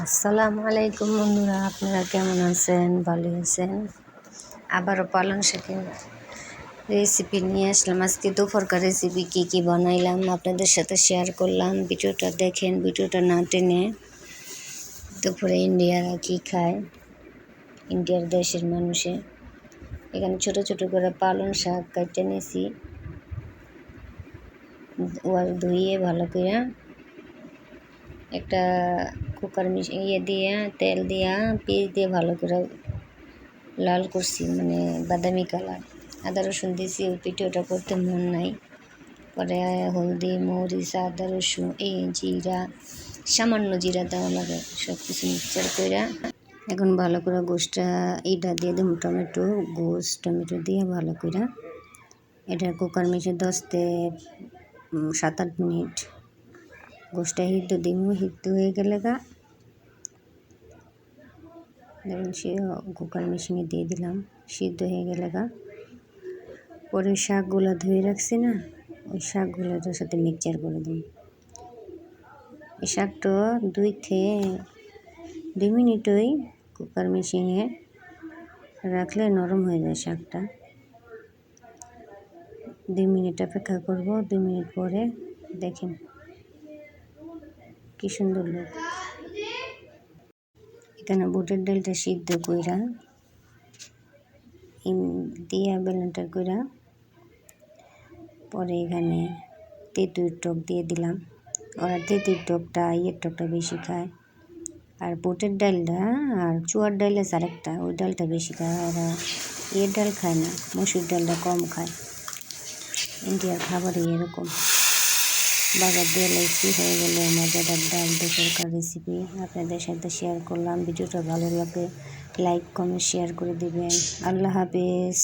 আসসালামু আলাইকুম বন্ধুরা, আপনারা কেমন আছেন? ভালো আছেন? আবারও পালং শাকের রেসিপি নিয়ে আসলাম। আজকে দুপুরকার রেসিপি কী কী বানাইলাম আপনাদের সাথে শেয়ার করলাম। ভিডিওটা দেখেন, ভিডিওটা না টেনে দুপুরে ইন্ডিয়ারা কী খায়? ইন্ডিয়ার দেশের মানুষে। এখানে ছোট ছোট করে পালং শাক কাটতে নিয়েছি। ধুইয়ে ভালো করে একটা কুকার ইয়ে দিয়ে, তেল দিয়া, পেঁয়াজ দিয়ে ভালো করে লাল করছি মানে বাদামি কালার। আদা রসুন দিয়েছি ওই পিঠে ওটা করতে মন নাই। পরে হলদি, মরিচ, আদা রসুন এই জিরা, সামান্য জিরা দেওয়া লাগে সব কিছু মিক্সচার করে এখন ভালো করে গোষ্ঠটা এইটা দিয়ে দেবো, টমেটো গোস টমেটো দিয়ে ভালো করে। এটা কুকার মিশে দশতে সাত আট মিনিট। গোষ্ঠটা হিদ্ধ দিব হিদ্ধ হয়ে গেলে গা দেখুন সে কুকার মেশিনে দিয়ে দিলাম, সিদ্ধ হয়ে গেলে গা। পরে শাকগুলো ধুয়ে রাখছি না, ওই শাকগুলো এটার সাথে মিক্সচার করে দিই। এই শাকটা দুই থেকে দুই মিনিট ওই কুকার মেশিনে রাখলে নরম হয়ে যায় শাকটা। দুই মিনিট অপেক্ষা করব, দুই মিনিট পরে দেখেন কী সুন্দর লোক এখানে বুটের ডালটা সিদ্ধ কইরা দিয়া বেলনটা কইরা পরে এখানে তেঁতুর টক দিয়ে দিলাম। ওরা তেঁতুর টকটা, ইয়ের টকটা বেশি খায়। আর বুটের ডালটা, আর চুয়ার ডাল আছে আরেকটা ওই ডালটা বেশি খায়। ওরা ইয়ের ডাল খায় না, মসুর ডালটা কম খায়। ইন্ডিয়ার খাবারই এরকম। বাজার দিয়ে লাইছি হয়ে গেল মজাদার ডাল দোসরকার রেসিপি আপনাদের সাথে শেয়ার করলাম। ভিডিওটা ভালো লাগে লাইক কমেন্ট শেয়ার করে দেবেন। আল্লাহ হাফেজ।